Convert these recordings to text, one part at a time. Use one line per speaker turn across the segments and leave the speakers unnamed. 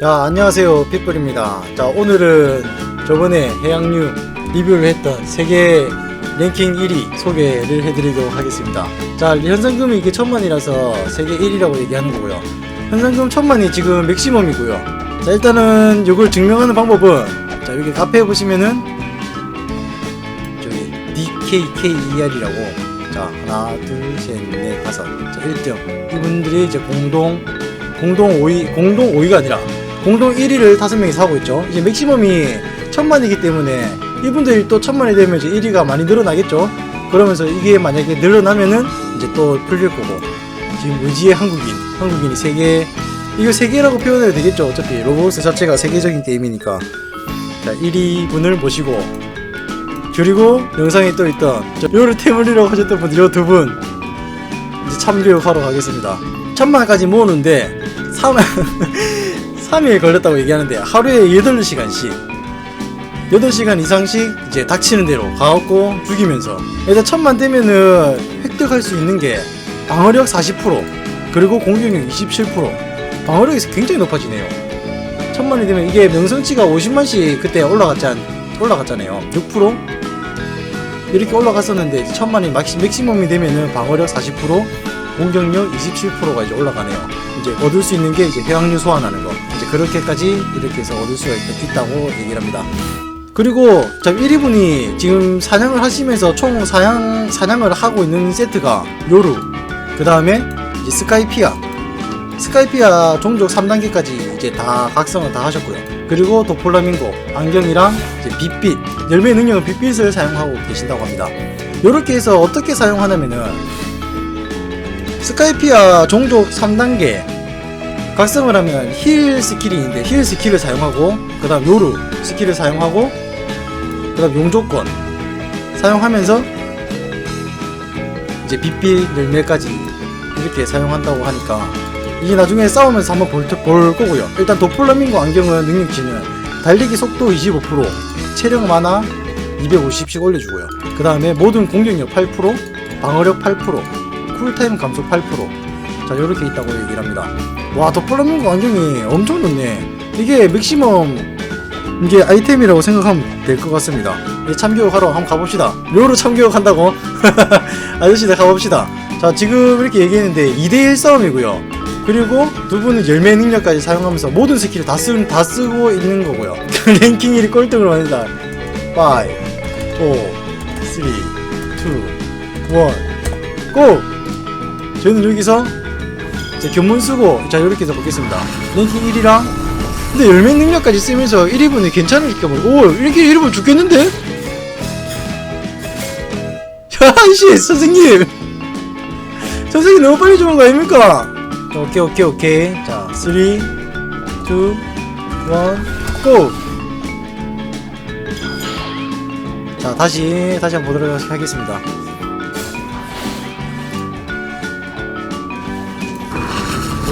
자 안녕하세요. pit불입니다. 자 오늘은 저번에 해양류 리뷰를 했던 세계 랭킹 1위 소개를 해드리도록 하겠습니다. 자 현상금이 이게 천만이라서 세계 1위라고 얘기하는 거고요. 현상금 천만이 지금 맥시멈이고요. 자 일단은 이걸 증명하는 방법은 자 여기 카페에 보시면은 저기 DKKER이라고 자 하나 둘셋넷 다섯 자 1등. 이분들이 이제 공동 공동 5위 공동 5위가 아니라 공동 1위를 다섯 명이서 하고 있죠. 이제 맥시멈이 천만이기 때문에 이분들이 또 천만이 되면 이제 1위가 많이 늘어나겠죠. 그러면서 이게 만약에 늘어나면은 이제 또 풀릴 거고 지금 의지의 한국인 한국인이 세계 이거 세계라고 표현해도 되겠죠. 어차피 로봇스 자체가 세계적인 게임이니까 자 1위 분을 모시고 그리고 영상에 또 있던 저 요르 테물이라고 하셨던 분들 요 두 분 이제 참교육하러 가겠습니다. 천만까지 모으는데 3, 3일 걸렸다고 얘기하는데 하루에 8시간씩 8시간 이상씩 이제 닥치는 대로 가갖고 죽이면서 일단 천만 되면은 획득할 수 있는 게 방어력 40% 그리고 공격력 27% 방어력이 굉장히 높아지네요 천만이 되면 이게 명성치가 50만씩 그때 올라갔지 않, 올라갔잖아요 6% 이렇게 올라갔었는데 천만이 맥시, 맥시멈이 되면은 방어력 40% 공격력 27%가 이제 올라가네요. 이제 얻을 수 있는 게 이제 해양류 소환하는 거. 이제 그렇게까지 이렇게 해서 얻을 수가 있, 있다고 얘기를 합니다. 그리고 자 1위분이 지금 사냥을 하시면서 총 사냥 사냥을 하고 있는 세트가 요루, 그 다음에 스카이피아, 스카이피아 종족 3단계까지 이제 다 각성을 다 하셨고요. 그리고 도폴라밍고 안경이랑 이제 빛빛 열매 능력은 빛빛을 사용하고 계신다고 합니다. 요렇게 해서 어떻게 사용하냐면은 스카이피아 종족 3단계 각성을 하면 힐 스킬이 있는데 힐 스킬을 사용하고 그 다음 요루 스킬을 사용하고 그 다음 용조권 사용하면서 이제 빛빛 열매까지 이렇게 사용한다고 하니까 이게 나중에 싸우면서 한번 볼, 볼 거고요 일단 도플라밍고 안경은 능력치는 달리기 속도 25% 체력 만화 250씩 올려주고요 그 다음에 모든 공격력 8% 방어력 8% 쿨타임 감소 8%. 자, 요렇게 있다고 얘기를 합니다. 와, 더플라밍고 안경이 엄청 좋네. 이게 맥시멈, 이게 아이템이라고 생각하면 될 것 같습니다. 참교육하러 한번 가봅시다. 묘로 참교육한다고? 아저씨들 가봅시다. 자, 지금 이렇게 얘기했는데 2대1 싸움이고요. 그리고 두 분은 열매 능력까지 사용하면서 모든 스킬을 다, 쓰, 다 쓰고 있는 거고요. 랭킹 1위 꼴등을 합니다. 5, 4, 3, 2, 1, 고! 저희는 여기서 이제 견문 쓰고 자 이렇게 해서 보겠습니다 랭킹 1위랑 근데 열매 능력까지 쓰면서 1위분이 괜찮을까 뭐. 오 이렇게 1위분 죽겠는데? 야씨 선생님 선생님 너무 빨리 죽은 거 아닙니까? 자, 오케이 오케이 오케이 자 3, 2, 1, 고! 자 다시 다시 한번 보도록 하겠습니다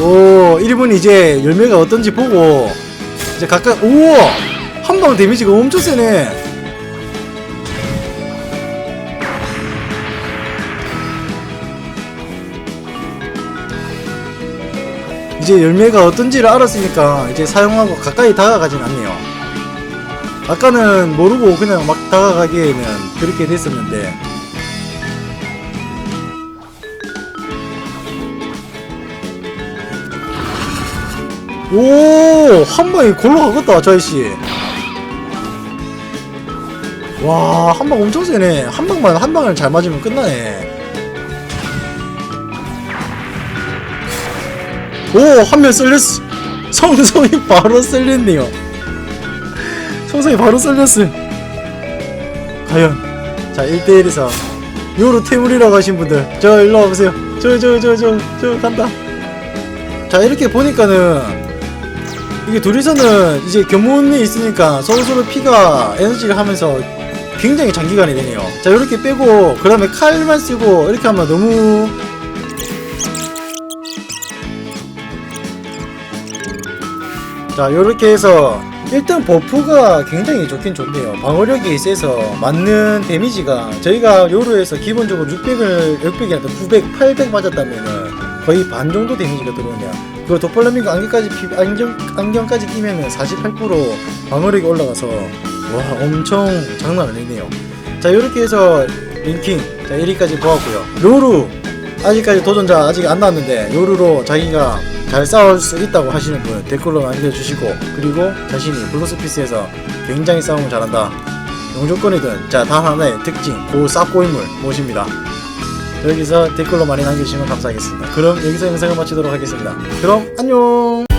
오 1분 이제 열매가 어떤지 보고 이제 가까이 우와 한방 데미지가 엄청 세네. 이제 열매가 어떤지를 알았으니까 이제 사용하고 가까이 다가가진 않네요. 아까는 모르고 그냥 막 다가가기에는 그렇게 됐었는데 오, 한 방에 골로 가겠다, 저 아저씨. 와, 한 방 엄청 세네. 한 방만, 한 방을 잘 맞으면 끝나네. 오, 한명 썰렸어. 성성이 바로 썰렸네요. 성성이 바로 썰렸어. 과연. 자, 1대1에서. 요로 태물이라고 하신 분들. 저, 일로 와보세요. 저, 저, 저, 저, 저, 간다. 자, 이렇게 보니까는 이게 둘이서는 이제 견문이 있으니까 서로서로 피가 에너지를 하면서 굉장히 장기간이 되네요. 자, 이렇게 빼고, 그 다음에 칼만 쓰고, 이렇게 하면 너무. 자, 이렇게 해서, 일단 버프가 굉장히 좋긴 좋네요. 방어력이 세서 맞는 데미지가 저희가 요로에서 기본적으로 600을, 600이 아니라 900, 800 맞았다면은 거의 반 정도 데미지가 들어오네요. 그 도플라밍고 안경까지 피- 안경 안경까지 끼면은 48% 방어력이 올라가서 와 엄청 장난 아니네요. 자 이렇게 해서 링킹 자 1위까지 보았고요. 로루 아직까지 도전자 아직 안 나왔는데 요루로 자기가 잘 싸울 수 있다고 하시는 분 댓글로 남겨주시고 그리고 자신이 블루스피스에서 굉장히 싸움을 잘한다. 용조건이든 자 단 하나의 특징 고 쌉고인물 모십니다. 여기서 댓글로 많이 남겨주시면 감사하겠습니다. 그럼 여기서 영상을 마치도록 하겠습니다. 그럼 안녕.